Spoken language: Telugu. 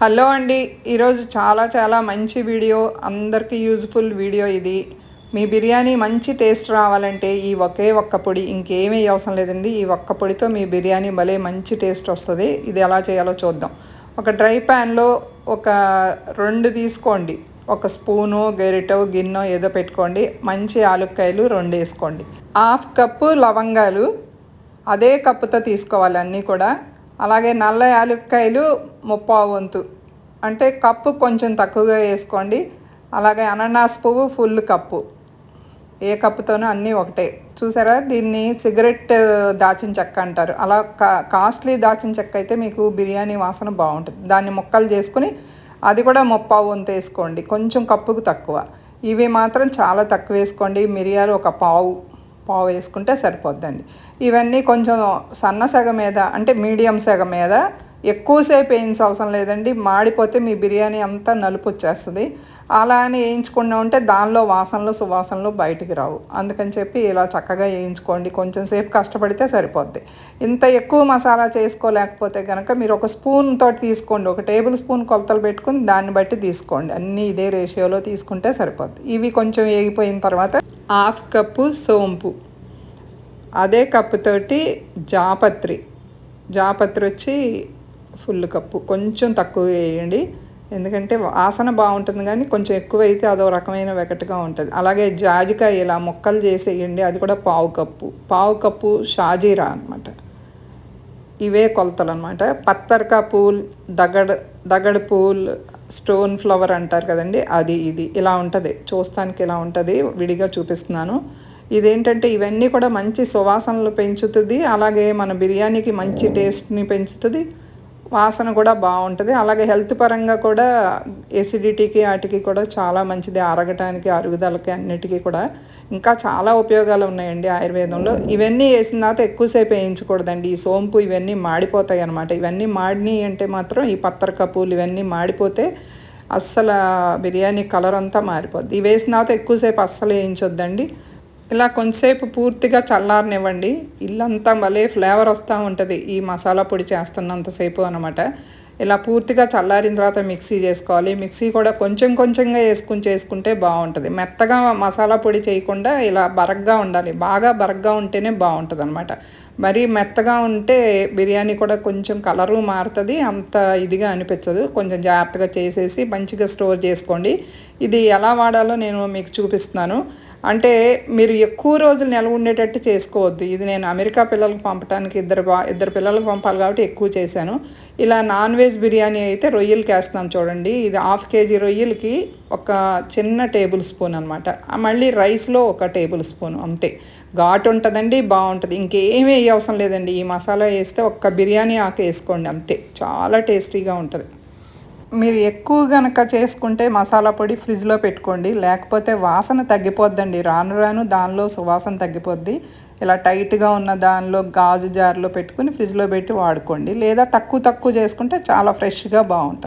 హలో అండి ఈరోజు చాలా చాలా మంచి వీడియో అందరికీ యూజ్ఫుల్ వీడియో ఇది. మీ బిర్యానీ మంచి టేస్ట్ రావాలంటే ఈ ఒకే ఒక్క పొడి ఇంకేమీ అవసరం లేదండి. ఈ ఒక్క పొడితో మీ బిర్యానీ భలే మంచి టేస్ట్ వస్తుంది. ఇది ఎలా చేయాలో చూద్దాం. ఒక డ్రై ప్యాన్లో ఒక రెండు తీసుకోండి. ఒక స్పూను గెరిటో గిన్నె ఏదో పెట్టుకోండి. మంచి ఆలుక్కాయలు రెండు వేసుకోండి. హాఫ్ కప్పు లవంగాలు. అదే కప్పుతో తీసుకోవాలి అన్నీ కూడా. అలాగే నల్ల యాలక్కాయలు ముప్పావు వంతు. అంటే కప్పు కొంచెం తక్కువగా వేసుకోండి. అలాగే అనానాస్ పువ్వు ఫుల్ కప్పు. ఏ కప్పుతోనూ అన్నీ ఒకటే. చూసారా? దీన్ని సిగరెట్ దాచిన చెక్క అంటారు. అలా కా కాస్ట్లీ దాచిన చెక్క అయితే మీకు బిర్యానీ వాసన బాగుంటుంది. దాన్ని ముక్కలు చేసుకుని అది కూడా ముప్పావు వంతు వేసుకోండి. కొంచెం కప్పుకు తక్కువ. ఇవి మాత్రం చాలా తక్కువ వేసుకోండి. మిరియాలు ఒక పావు పావు వేసుకుంటే సరిపోద్దండి. ఇవన్నీ కొంచెం సన్న సెగ మీద అంటే మీడియం సెగ మీద ఎక్కువసేపు వేయించ అవసరం లేదండి. మాడిపోతే మీ బిర్యానీ అంతా నలుపు వచ్చేస్తుంది. అలా అని వేయించుకున్నా ఉంటే దానిలో వాసనలు సువాసనలు బయటికి రావు. అందుకని చెప్పి ఇలా చక్కగా వేయించుకోండి. కొంచెం సేపు కష్టపడితే సరిపోద్ది. ఇంత ఎక్కువ మసాలా చేసుకోలేకపోతే కనుక మీరు ఒక స్పూన్ తోటి తీసుకోండి. ఒక టేబుల్ స్పూన్ కొలతలు పెట్టుకుని దాన్ని బట్టి తీసుకోండి. అన్నీ ఇదే రేషియోలో తీసుకుంటే సరిపోద్ది. ఇవి కొంచెం వేగిపోయిన తర్వాత హాఫ్ కప్పు సోంపు. అదే కప్పుతోటి జాపత్రి. జాపత్రి వచ్చి ఫుల్ కప్పు. కొంచెం తక్కువ వేయండి. ఎందుకంటే వాసన బాగుంటుంది కానీ కొంచెం ఎక్కువ అయితే అదో రకమైన వెకటగా ఉంటుంది. అలాగే జాజికాయ ఇలా ముక్కలు చేసేయండి. అది కూడా పావు కప్పు. పావు కప్పు షాజీరా అనమాట ఇవే కొలతలు అనమాట పత్తర్కా పూల్ దగడ దగడ పూల్ స్టోన్ ఫ్లవర్ అంటారు కదండి అది ఇది. ఇలా ఉంటుంది. చూస్తానికి ఇలా ఉంటుంది. విడిగా చూపిస్తున్నాను. ఇదేంటంటే ఇవన్నీ కూడా మంచి సువాసనలు పెంచుతుంది. అలాగే మన బిర్యానీకి మంచి టేస్ట్ని పెంచుతుంది. వాసన కూడా బాగుంటుంది. అలాగే హెల్త్ పరంగా కూడా ఎసిడిటీకి వాటికి కూడా చాలా మంచిది. అరగటానికి అరుగుదలకి అన్నిటికీ కూడా ఇంకా చాలా ఉపయోగాలు ఉన్నాయండి ఆయుర్వేదంలో. ఇవన్నీ వేసిన తర్వాత ఎక్కువసేపు వేయించకూడదండి. ఈ సోంపు ఇవన్నీ మాడిపోతాయి అనమాట ఇవన్నీ మాడినాయి అంటే మాత్రం ఈ పత్తర కప్పులు ఇవన్నీ మాడిపోతే అస్సలు బిర్యానీ కలర్ అంతా మారిపోద్ది. ఇవి వేసిన తర్వాత ఎక్కువసేపు అస్సలు వేయించొద్దండి. ఇలా కొంతసేపు పూర్తిగా చల్లారనివ్వండి. ఇల్లంతా భలే ఫ్లేవర్ వస్తూ ఉంటుంది. ఈ మసాలా పొడి చేస్తున్నంతసేపు అనమాట ఇలా పూర్తిగా చల్లారిన తర్వాత మిక్సీ చేసుకోవాలి. మిక్సీ కూడా కొంచెం కొంచెంగా వేసుకుని చేసుకుంటే బాగుంటుంది. మెత్తగా మసాలా పొడి చేయకుండా ఇలా బరగ్గా ఉండాలి. బాగా బరగ్గా ఉంటేనే బాగుంటుంది అనమాట మరీ మెత్తగా ఉంటే బిర్యానీ కూడా కొంచెం కలరు మారుతుంది. అంత ఇదిగా అనిపించదు. కొంచెం జాగ్రత్తగా చేసేసి మంచిగా స్టోర్ చేసుకోండి. ఇది ఎలా వాడాలో నేను మీకు చూపిస్తున్నాను. అంటే మీరు ఎక్కువ రోజులు నిల్వ ఉండేటట్టు చేసుకోవద్దు. ఇది నేను అమెరికా పిల్లలకు పంపడానికి ఇద్దరు బా ఇద్దరు పిల్లలకు పంపాలి కాబట్టి ఎక్కువ చేశాను. ఇలా నాన్ వెజ్ బిర్యానీ అయితే రొయ్యలకి వేస్తాను చూడండి. ఇది హాఫ్ కేజీ రొయ్యలకి ఒక చిన్న టేబుల్ స్పూన్ అనమాట మళ్ళీ రైస్లో ఒక టేబుల్ స్పూన్ అంతే. ఘాటు ఉంటుందండి బాగుంటుంది. ఇంకేమీ అవసరం లేదండి. ఈ మసాలా వేస్తే ఒక్క బిర్యానీ ఆకు వేసుకోండి అంతే. చాలా టేస్టీగా ఉంటుంది. మీరు ఎక్కువ గనక చేసుకుంటే మసాలా పొడి ఫ్రిడ్జ్లో పెట్టుకోండి. లేకపోతే వాసన తగ్గిపోద్దండి. రాను రాను దానిలో సువాసన తగ్గిపోద్ది. ఇలా టైట్గా ఉన్న దానిలో గాజు జార్లో పెట్టుకుని ఫ్రిడ్జ్లో పెట్టి వాడుకోండి. లేదా తక్కువ తక్కువ చేసుకుంటే చాలా ఫ్రెష్గా బాగుంటుంది.